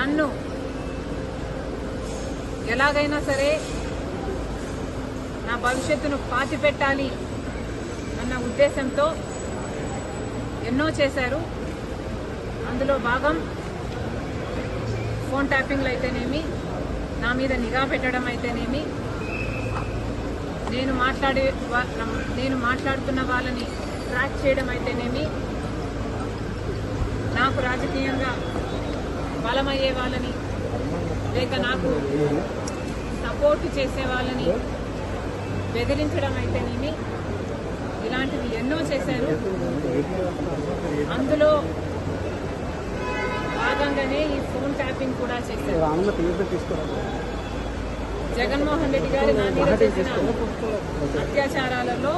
నన్ను ఎలాగైనా సరే నా భవిష్యత్తును పాతి పెట్టాలి అన్న ఉద్దేశంతో ఎన్నో చేశారు. అందులో భాగం ఫోన్ ట్యాపింగ్లు అయితేనేమి నా మీద నిఘా పెట్టడం అయితేనేమి నేను మాట్లాడే నేను మాట్లాడుతున్న వాళ్ళని ట్రాక్ చేయడం అయితేనేమి నాకు రాజకీయంగా బలమయ్యే వాళ్ళని లేక నాకు సపోర్ట్ చేసే వాళ్ళని బెదిరించడం అయితేనేమి ఇలాంటివి ఎన్నో చేశారు. అందులో భాగంగానే ఈ ఫోన్ ట్యాపింగ్ కూడా చేశారు. జగన్మోహన్ రెడ్డి గారి నా మీద చేసిన అత్యాచారాలలో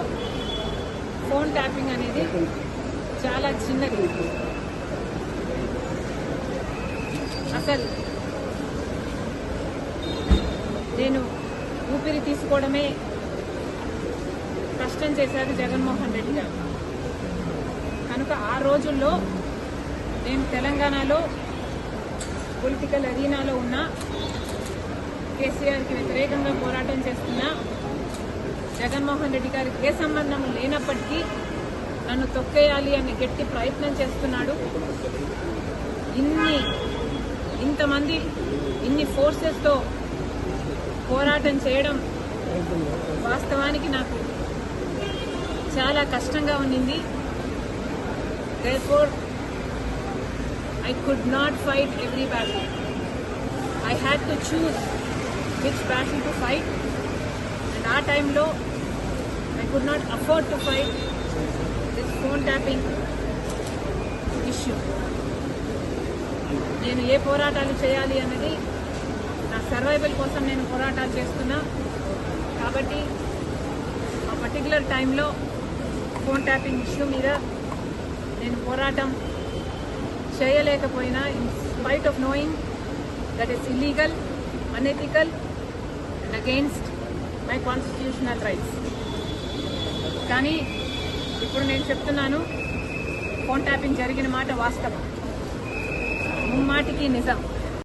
ఫోన్ ట్యాపింగ్ అనేది చాలా చిన్నది. అసలు. నేను ఊపిరి తీసుకోవడమే కష్టం చేశారు జగన్మోహన్ రెడ్డి గారు. కనుక ఆ రోజుల్లో నేను తెలంగాణలో పొలిటికల్ అరీనాలో ఉన్న కేసీఆర్కి వ్యతిరేకంగా పోరాటం చేస్తున్న జగన్మోహన్ రెడ్డి గారికి ఏ సంబంధం లేనప్పటికీ నన్ను తొక్కేయాలి అనే గట్టి ప్రయత్నం చేస్తున్నాడు. ఇన్ని ఇంతమంది ఇన్ని ఫోర్సెస్తో పోరాటం చేయడం వాస్తవానికి నాకు చాలా కష్టంగా ఉన్నింది. There I could not fight every battle I had to choose which battle to fight and ఆ టైంలో I could not afford to fight this phone tapping issue నేను ఏ పోరాటాలు చేయాలి అన్నది నా సర్వైవల్ కోసం నేను పోరాటాలు చేస్తున్నా. కాబట్టి ఆ పర్టికులర్ టైంలో ఫోన్ ట్యాపింగ్ ఇష్యూ మీద నేను పోరాటం చేయలేకపోయినా in spite of knowing that is illegal unethical and against my constitutional rights కానీ ఇప్పుడు నేను చెప్తున్నాను ఫోన్ ట్యాపింగ్ జరిగిన మాట వాస్తవం. ముమ్మాటికి నిజం.